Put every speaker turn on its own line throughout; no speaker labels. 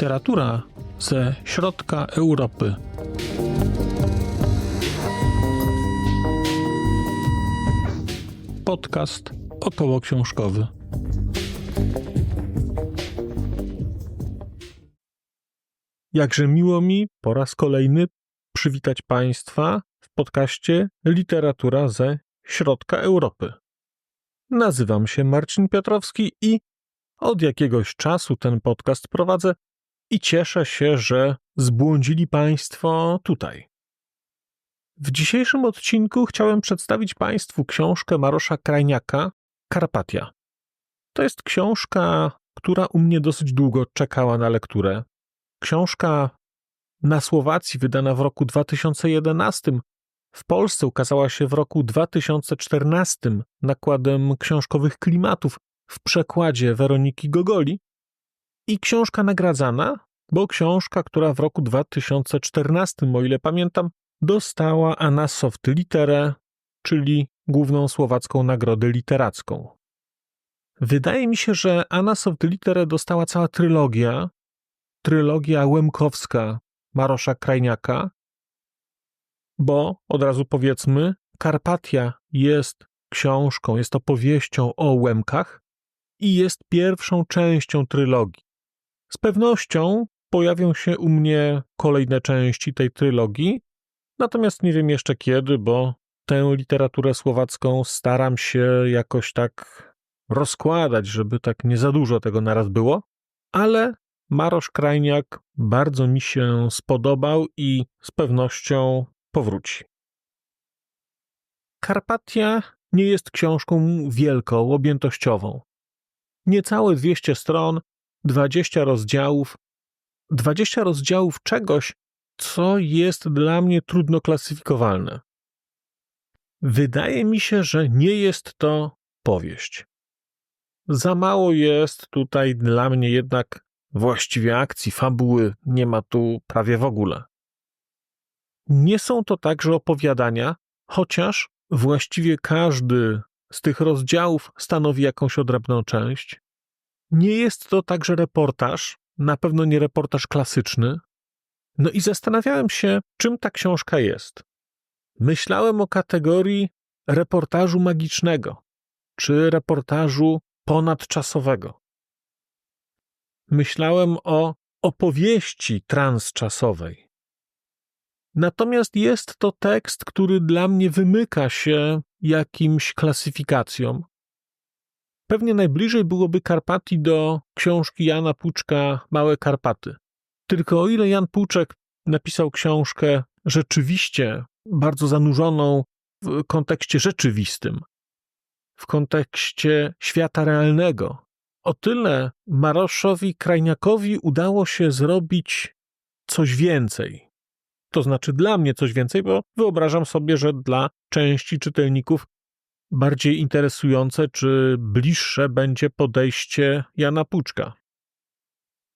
Literatura ze środka Europy. Podcast około książkowy. Jakże miło mi po raz kolejny przywitać Państwa w podcaście Literatura ze środka Europy. Nazywam się Marcin Piotrowski i od jakiegoś czasu ten podcast prowadzę i cieszę się, że zbłądzili Państwo tutaj. W dzisiejszym odcinku chciałem przedstawić Państwu książkę Marosza Krajniaka Karpatia. To jest książka, która u mnie dosyć długo czekała na lekturę. Książka na Słowacji wydana w roku 2011, w Polsce ukazała się w roku 2014 nakładem książkowych klimatów w przekładzie Weroniki Gogoli i książka nagradzana, bo książka, która w roku 2014, o ile pamiętam, dostała Anna Soft Literę, czyli główną słowacką nagrodę literacką. Wydaje mi się, że Anna Soft Literę dostała cała trylogia, trylogia Łemkowska Marosza Krajniaka, bo od razu powiedzmy, Karpatia jest książką, jest opowieścią o Łemkach i jest pierwszą częścią trylogii. Z pewnością pojawią się u mnie kolejne części tej trylogii, natomiast nie wiem jeszcze kiedy, bo tę literaturę słowacką staram się jakoś tak rozkładać, żeby tak nie za dużo tego naraz było, ale Marosz Krajniak bardzo mi się spodobał i z pewnością powróci. Karpatia nie jest książką wielką, objętościową. Niecałe 200 stron, 20 rozdziałów, 20 rozdziałów czegoś, co jest dla mnie trudno klasyfikowalne. Wydaje mi się, że nie jest to powieść. Za mało jest tutaj dla mnie jednak właściwie akcji, fabuły, nie ma tu prawie w ogóle. Nie są to także opowiadania, chociaż właściwie każdy z tych rozdziałów stanowi jakąś odrębną część. Nie jest to także reportaż, na pewno nie reportaż klasyczny. No i zastanawiałem się, czym ta książka jest. Myślałem o kategorii reportażu magicznego czy reportażu ponadczasowego. Myślałem o opowieści transczasowej. Natomiast jest to tekst, który dla mnie wymyka się jakimś klasyfikacjom. Pewnie najbliżej byłoby Karpatii do książki Jana Puczka Małe Karpaty. Tylko o ile Jan Puczek napisał książkę rzeczywiście bardzo zanurzoną w kontekście rzeczywistym, w kontekście świata realnego, o tyle Maroszowi Krajniakowi udało się zrobić coś więcej. To znaczy dla mnie coś więcej, bo wyobrażam sobie, że dla części czytelników bardziej interesujące czy bliższe będzie podejście Jana Puczka.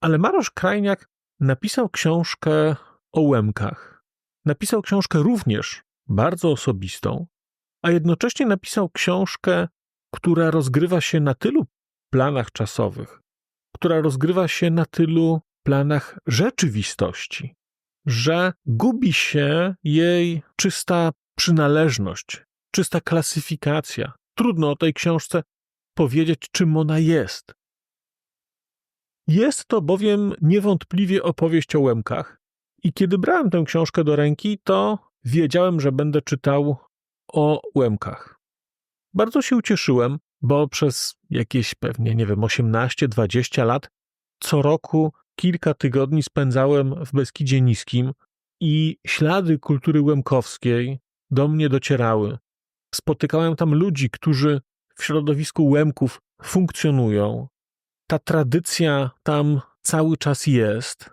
Ale Marosz Krajniak napisał książkę o Łemkach. Napisał książkę również bardzo osobistą, a jednocześnie napisał książkę, która rozgrywa się na tylu planach czasowych, która rozgrywa się na tylu planach rzeczywistości, że gubi się jej czysta przynależność, czysta klasyfikacja. Trudno o tej książce powiedzieć, czym ona jest. Jest to bowiem niewątpliwie opowieść o Łemkach, i kiedy brałem tę książkę do ręki, to wiedziałem, że będę czytał o Łemkach. Bardzo się ucieszyłem, bo przez jakieś pewnie, nie wiem, 18-20 lat co roku kilka tygodni spędzałem w Beskidzie Niskim i ślady kultury łemkowskiej do mnie docierały. Spotykałem tam ludzi, którzy w środowisku Łemków funkcjonują. Ta tradycja tam cały czas jest.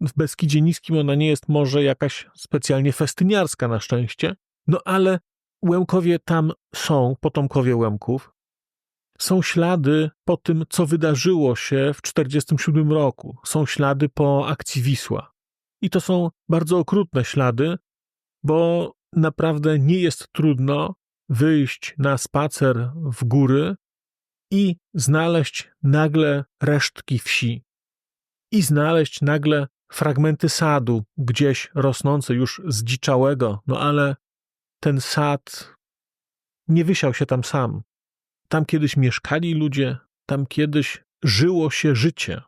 W Beskidzie Niskim ona nie jest może jakaś specjalnie festyniarska na szczęście, no ale Łemkowie tam są, potomkowie Łemków. Są ślady po tym, co wydarzyło się w 1947 roku. Są ślady po akcji Wisła. I to są bardzo okrutne ślady, bo naprawdę nie jest trudno wyjść na spacer w góry i znaleźć nagle resztki wsi. i znaleźć nagle fragmenty sadu, gdzieś rosnące już zdziczałego, no ale ten sad nie wysiał się tam sam. Tam kiedyś mieszkali ludzie, tam kiedyś żyło się życie.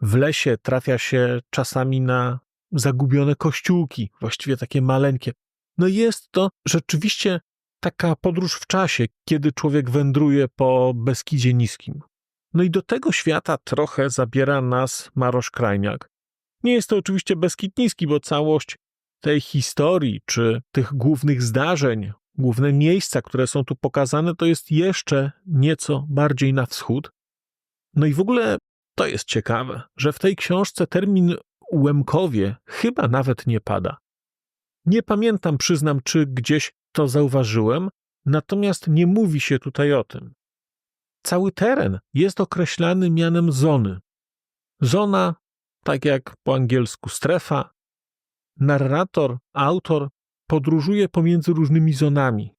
W lesie trafia się czasami na zagubione kościółki, właściwie takie maleńkie. No jest to rzeczywiście taka podróż w czasie, kiedy człowiek wędruje po Beskidzie Niskim. No i do tego świata trochę zabiera nas Marosz Krajniak. Nie jest to oczywiście Beskid Niski, bo całość tej historii, czy tych głównych zdarzeń, główne miejsca, które są tu pokazane, to jest jeszcze nieco bardziej na wschód. No i w ogóle to jest ciekawe, że w tej książce termin Łemkowie chyba nawet nie pada. Nie pamiętam, przyznam, czy gdzieś to zauważyłem, natomiast nie mówi się tutaj o tym. Cały teren jest określany mianem zony. Zona, tak jak po angielsku strefa, narrator, autor podróżuje pomiędzy różnymi zonami.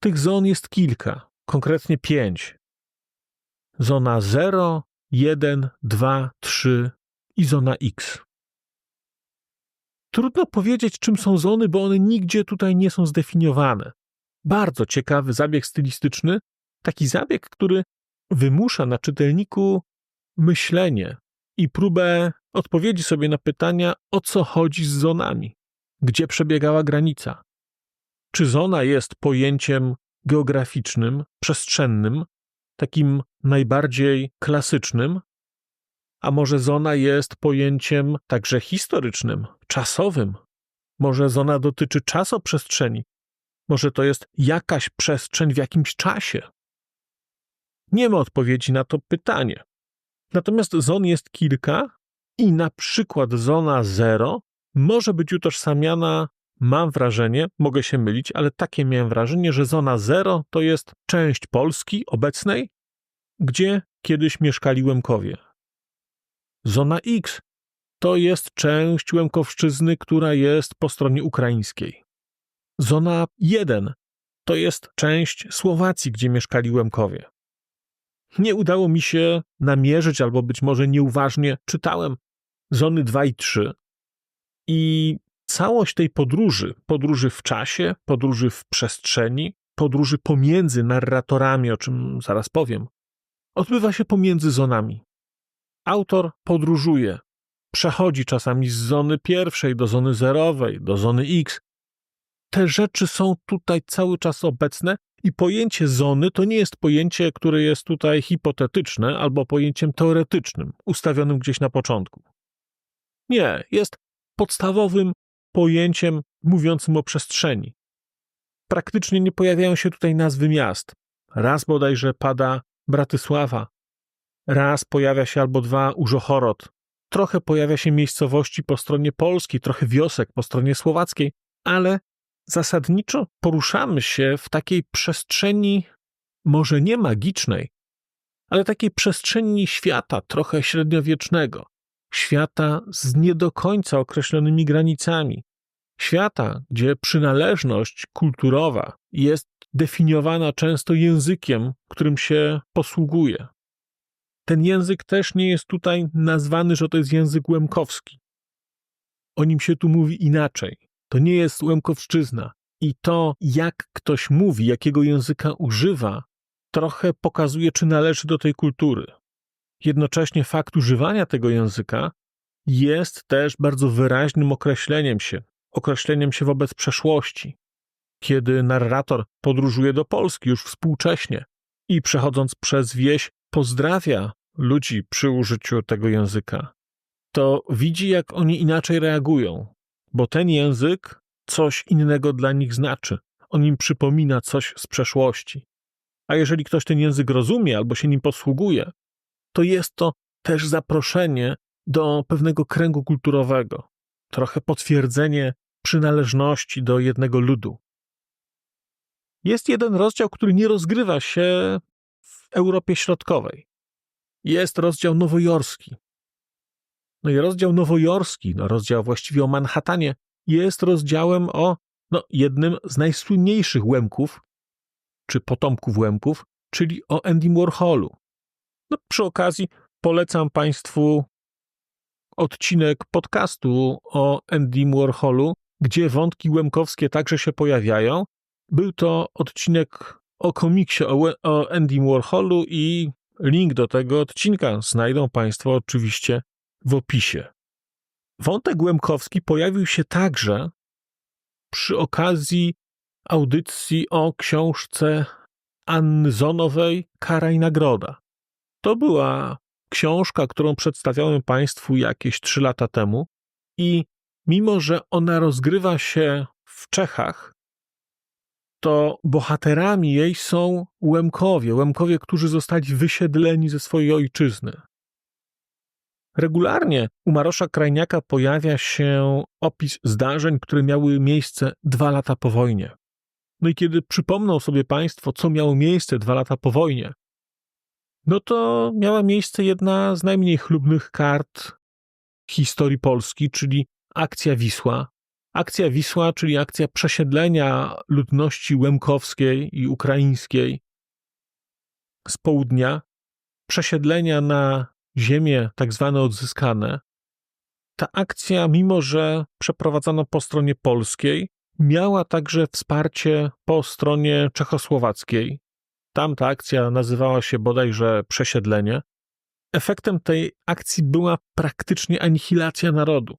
Tych zon jest kilka, konkretnie pięć. Zona 0, 1, 2, 3 i zona X. Trudno powiedzieć, czym są zony, bo one nigdzie tutaj nie są zdefiniowane. Bardzo ciekawy zabieg stylistyczny, taki zabieg, który wymusza na czytelniku myślenie i próbę odpowiedzi sobie na pytania, o co chodzi z zonami, gdzie przebiegała granica. Czy zona jest pojęciem geograficznym, przestrzennym, takim najbardziej klasycznym, a może zona jest pojęciem także historycznym, czasowym? Może zona dotyczy czasoprzestrzeni? Może to jest jakaś przestrzeń w jakimś czasie? Nie ma odpowiedzi na to pytanie. Natomiast zon jest kilka i na przykład zona 0 może być utożsamiana, mam wrażenie, mogę się mylić, ale takie miałem wrażenie, że zona 0 to jest część Polski obecnej, gdzie kiedyś mieszkali Łemkowie. Zona X to jest część Łemkowszczyzny, która jest po stronie ukraińskiej. Zona 1 to jest część Słowacji, gdzie mieszkali Łemkowie. Nie udało mi się namierzyć, albo być może nieuważnie czytałem zony 2 i 3 i całość tej podróży, podróży w czasie, podróży w przestrzeni, podróży pomiędzy narratorami, o czym zaraz powiem, odbywa się pomiędzy zonami. Autor podróżuje, przechodzi czasami z zony pierwszej do zony zerowej, do zony X. Te rzeczy są tutaj cały czas obecne i pojęcie zony to nie jest pojęcie, które jest tutaj hipotetyczne albo pojęciem teoretycznym, ustawionym gdzieś na początku. Nie, jest podstawowym pojęciem mówiącym o przestrzeni. Praktycznie nie pojawiają się tutaj nazwy miast. Raz bodajże pada Bratysława, raz pojawia się albo dwa Użochorod, trochę pojawia się miejscowości po stronie polskiej, trochę wiosek po stronie słowackiej, ale zasadniczo poruszamy się w takiej przestrzeni, może nie magicznej, ale takiej przestrzeni świata trochę średniowiecznego, świata z nie do końca określonymi granicami, świata, gdzie przynależność kulturowa jest definiowana często językiem, którym się posługuje. Ten język też nie jest tutaj nazwany, że to jest język łemkowski. O nim się tu mówi inaczej. To nie jest łemkowszczyzna. I to, jak ktoś mówi, jakiego języka używa, trochę pokazuje, czy należy do tej kultury. Jednocześnie fakt używania tego języka jest też bardzo wyraźnym określeniem się, określeniem się wobec przeszłości. Kiedy narrator podróżuje do Polski już współcześnie i przechodząc przez wieś pozdrawia ludzi przy użyciu tego języka, to widzi, jak oni inaczej reagują, bo ten język coś innego dla nich znaczy. On im przypomina coś z przeszłości. A jeżeli ktoś ten język rozumie albo się nim posługuje, to jest to też zaproszenie do pewnego kręgu kulturowego, trochę potwierdzenie przynależności do jednego ludu. Jest jeden rozdział, który nie rozgrywa się Europie Środkowej. Jest rozdział nowojorski. No i rozdział nowojorski, no rozdział właściwie o Manhattanie, jest rozdziałem o no, jednym z najsłynniejszych Łemków, czy potomków Łemków, czyli o Andy Warholu. No, przy okazji polecam Państwu odcinek podcastu o Andy Warholu, gdzie wątki łemkowskie także się pojawiają. Był to odcinek o komiksie o, o Andy Warholu i link do tego odcinka znajdą Państwo oczywiście w opisie. Wątek Łemkowski pojawił się także przy okazji audycji o książce Anny Zonowej Kara i Nagroda. To była książka, którą przedstawiałem Państwu jakieś trzy lata temu i mimo, że ona rozgrywa się w Czechach, to bohaterami jej są Łemkowie, Łemkowie, którzy zostali wysiedleni ze swojej ojczyzny. Regularnie u Marosza Krajniaka pojawia się opis zdarzeń, które miały miejsce dwa lata po wojnie. No i kiedy przypomną sobie Państwo, co miało miejsce dwa lata po wojnie, no to miała miejsce jedna z najmniej chlubnych kart historii Polski, czyli akcja Wisła. Akcja Wisła, czyli akcja przesiedlenia ludności łemkowskiej i ukraińskiej z południa, przesiedlenia na ziemie tak zwane odzyskane. Ta akcja, mimo że przeprowadzano po stronie polskiej, miała także wsparcie po stronie czechosłowackiej. Tamta akcja nazywała się bodajże przesiedlenie. Efektem tej akcji była praktycznie anihilacja narodu.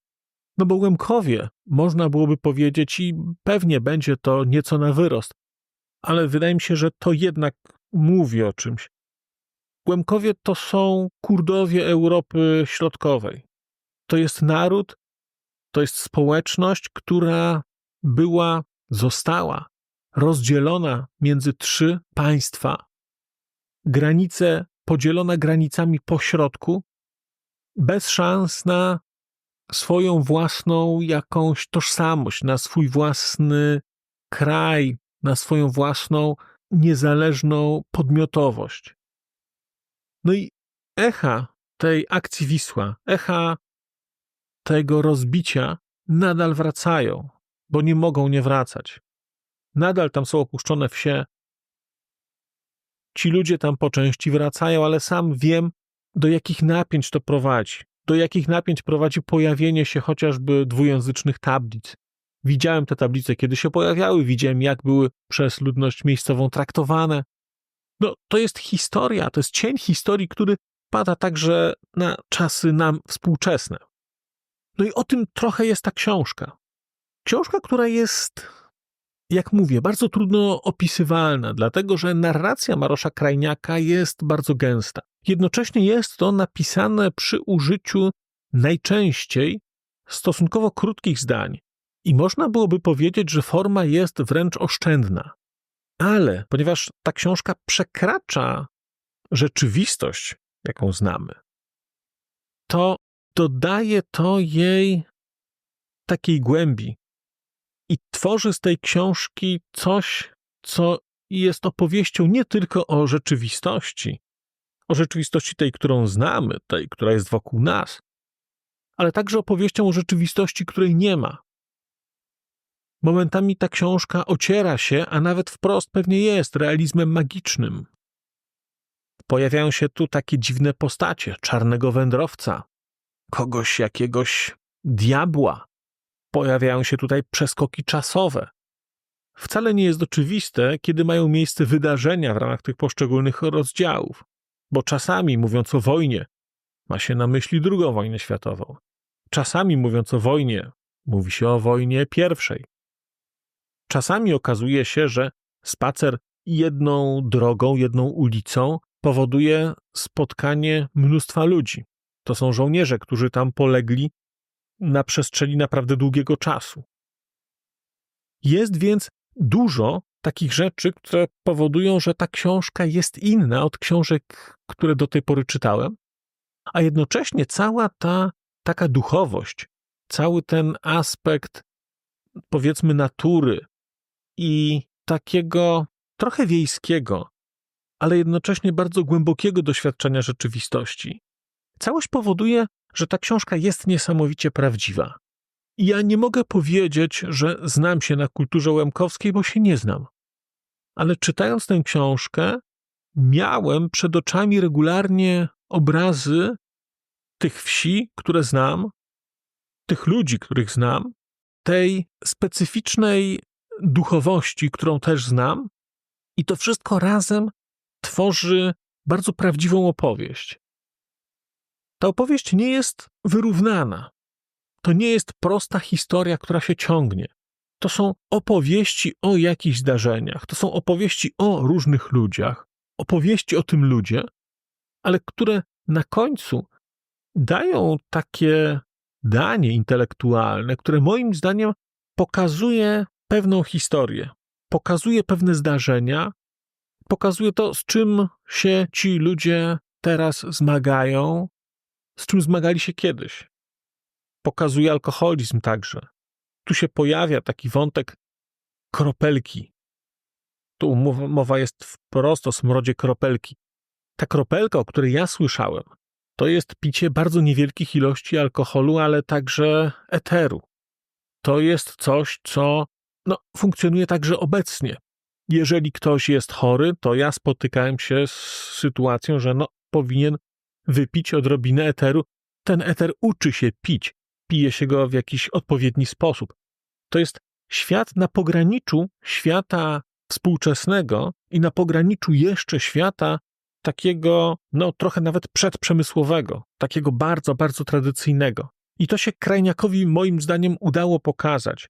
No bo Łemkowie, można byłoby powiedzieć, i pewnie będzie to nieco na wyrost, ale wydaje mi się, że to jednak mówi o czymś. Łemkowie to są Kurdowie Europy Środkowej. To jest naród, to jest społeczność, która była, została rozdzielona między trzy państwa. Granice podzielona granicami po środku, bez szans na swoją własną jakąś tożsamość, na swój własny kraj, na swoją własną niezależną podmiotowość. No i echa tej akcji Wisła, echa tego rozbicia nadal wracają, bo nie mogą nie wracać. Nadal tam są opuszczone wsie. Ci ludzie tam po części wracają, ale sam wiem, do jakich napięć to prowadzi. Do jakich napięć prowadzi pojawienie się chociażby dwujęzycznych tablic. Widziałem te tablice, kiedy się pojawiały, widziałem, jak były przez ludność miejscową traktowane. No, to jest historia, to jest cień historii, który pada także na czasy nam współczesne. No i o tym trochę jest ta książka. Książka, która jest, jak mówię, bardzo trudno opisywalna, dlatego że narracja Marosza Krajniaka jest bardzo gęsta. Jednocześnie jest to napisane przy użyciu najczęściej stosunkowo krótkich zdań. I można byłoby powiedzieć, że forma jest wręcz oszczędna. Ale ponieważ ta książka przekracza rzeczywistość, jaką znamy, to dodaje to jej takiej głębi i tworzy z tej książki coś, co jest opowieścią nie tylko o rzeczywistości, o rzeczywistości tej, którą znamy, tej, która jest wokół nas, ale także opowieścią o rzeczywistości, której nie ma. Momentami ta książka ociera się, a nawet wprost pewnie jest realizmem magicznym. Pojawiają się tu takie dziwne postacie czarnego wędrowca, kogoś jakiegoś diabła. Pojawiają się tutaj przeskoki czasowe. Wcale nie jest oczywiste, kiedy mają miejsce wydarzenia w ramach tych poszczególnych rozdziałów, bo czasami, mówiąc o wojnie, ma się na myśli II wojnę światową. Czasami, mówiąc o wojnie, mówi się o wojnie pierwszej. Czasami okazuje się, że spacer jedną drogą, jedną ulicą powoduje spotkanie mnóstwa ludzi. To są żołnierze, którzy tam polegli na przestrzeni naprawdę długiego czasu. Jest więc dużo takich rzeczy, które powodują, że ta książka jest inna od książek, które do tej pory czytałem, a jednocześnie cała ta taka duchowość, cały ten aspekt, powiedzmy, natury i takiego trochę wiejskiego, ale jednocześnie bardzo głębokiego doświadczenia rzeczywistości. Całość powoduje, że ta książka jest niesamowicie prawdziwa. Ja nie mogę powiedzieć, że znam się na kulturze łemkowskiej, bo się nie znam. Ale czytając tę książkę, miałem przed oczami regularnie obrazy tych wsi, które znam, tych ludzi, których znam, tej specyficznej duchowości, którą też znam, i to wszystko razem tworzy bardzo prawdziwą opowieść. Ta opowieść nie jest wyrównana. To nie jest prosta historia, która się ciągnie. To są opowieści o jakichś zdarzeniach, to są opowieści o różnych ludziach, opowieści o tym ludzie, ale które na końcu dają takie danie intelektualne, które moim zdaniem pokazuje pewną historię, pokazuje pewne zdarzenia, pokazuje to, z czym się ci ludzie teraz zmagają, z czym zmagali się kiedyś. Pokazuje alkoholizm także. Tu się pojawia taki wątek kropelki. Tu mowa jest wprost o smrodzie kropelki. Ta kropelka, o której ja słyszałem, to jest picie bardzo niewielkich ilości alkoholu, ale także eteru. To jest coś, co no, funkcjonuje także obecnie. Jeżeli ktoś jest chory, to ja spotykałem się z sytuacją, że no, powinien wypić odrobinę eteru. Ten eter uczy się pić, pije się go w jakiś odpowiedni sposób. To jest świat na pograniczu świata współczesnego i na pograniczu jeszcze świata takiego, no trochę nawet przedprzemysłowego, takiego bardzo, bardzo tradycyjnego. I to się Krajniakowi moim zdaniem udało pokazać.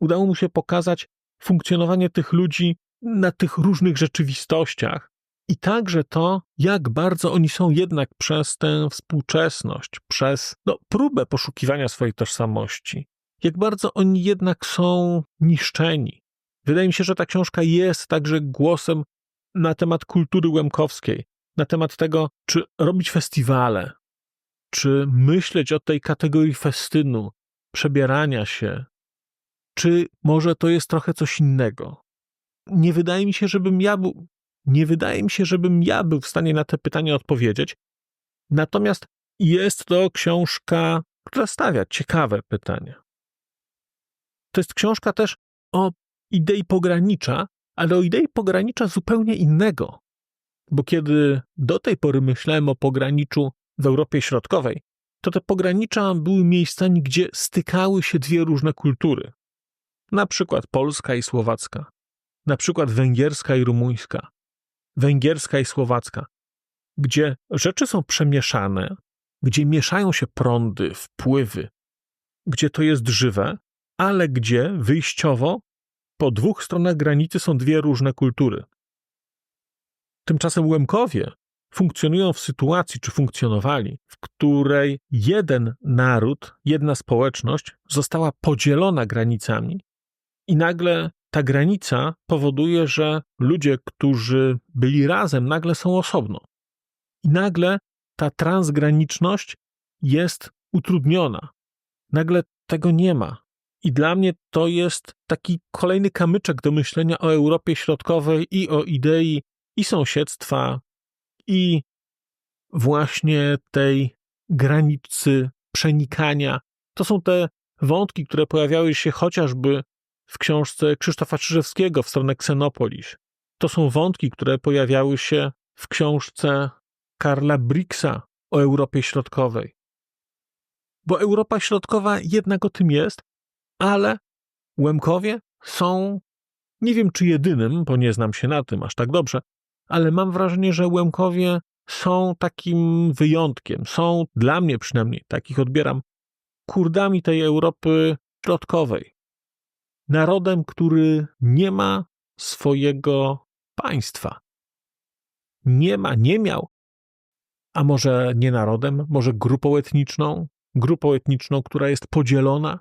Udało mu się pokazać funkcjonowanie tych ludzi na tych różnych rzeczywistościach i także to, jak bardzo oni są jednak przez tę współczesność, przez no, próbę poszukiwania swojej tożsamości, jak bardzo oni jednak są niszczeni. Wydaje mi się, że ta książka jest także głosem na temat kultury łemkowskiej, na temat tego, czy robić festiwale, czy myśleć o tej kategorii festynu, przebierania się, czy może to jest trochę coś innego. Nie wydaje mi się, żebym ja był, nie wydaje mi się, żebym ja był w stanie na te pytania odpowiedzieć. Natomiast jest to książka, która stawia ciekawe pytania. To jest książka też o idei pogranicza, ale o idei pogranicza zupełnie innego. Bo kiedy do tej pory myślałem o pograniczu w Europie Środkowej, to te pogranicza były miejscami, gdzie stykały się dwie różne kultury. Na przykład polska i słowacka, na przykład węgierska i rumuńska, węgierska i słowacka, gdzie rzeczy są przemieszane, gdzie mieszają się prądy, wpływy, gdzie to jest żywe, ale gdzie wyjściowo po dwóch stronach granicy są dwie różne kultury. Tymczasem Łemkowie funkcjonują w sytuacji, czy funkcjonowali, w której jeden naród, jedna społeczność została podzielona granicami, i nagle ta granica powoduje, że ludzie, którzy byli razem, nagle są osobno. I nagle ta transgraniczność jest utrudniona. Nagle tego nie ma. I dla mnie to jest taki kolejny kamyczek do myślenia o Europie Środkowej i o idei i sąsiedztwa, i właśnie tej granicy przenikania. To są te wątki, które pojawiały się chociażby w książce Krzysztofa Czyżewskiego w stronę Ksenopolis. To są wątki, które pojawiały się w książce Karla Bricksa o Europie Środkowej. Bo Europa Środkowa jednak o tym jest, ale Łemkowie są, nie wiem czy jedynym, bo nie znam się na tym aż tak dobrze, ale mam wrażenie, że Łemkowie są takim wyjątkiem, są dla mnie przynajmniej, takich odbieram, kurdami tej Europy Środkowej. Narodem, który nie ma swojego państwa. Nie ma, nie miał. A może nie narodem, może grupą etniczną, grupą etniczną, która jest podzielona,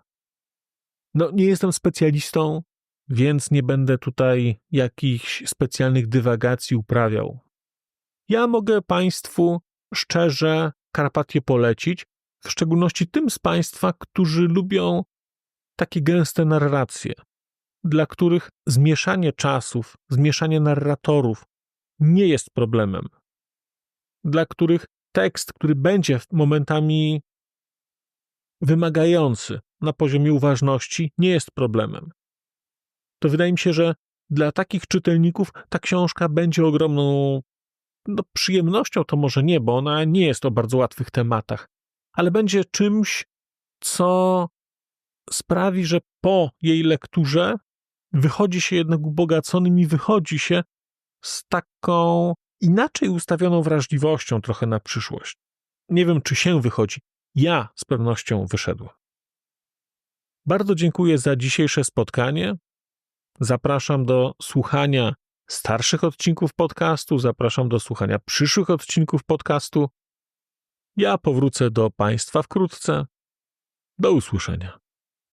no, nie jestem specjalistą, więc nie będę tutaj jakichś specjalnych dywagacji uprawiał. Ja mogę Państwu szczerze Karpatię polecić, w szczególności tym z Państwa, którzy lubią takie gęste narracje, dla których zmieszanie czasów, zmieszanie narratorów nie jest problemem, dla których tekst, który będzie momentami wymagający na poziomie uważności, nie jest problemem. To wydaje mi się, że dla takich czytelników ta książka będzie ogromną no, przyjemnością to może nie, bo ona nie jest o bardzo łatwych tematach, ale będzie czymś, co sprawi, że po jej lekturze wychodzi się jednak ubogaconym i wychodzi się z taką inaczej ustawioną wrażliwością trochę na przyszłość. Nie wiem, czy się wychodzi. Ja z pewnością wyszedłem. Bardzo dziękuję za dzisiejsze spotkanie. Zapraszam do słuchania starszych odcinków podcastu, zapraszam do słuchania przyszłych odcinków podcastu. Ja powrócę do Państwa wkrótce. Do usłyszenia.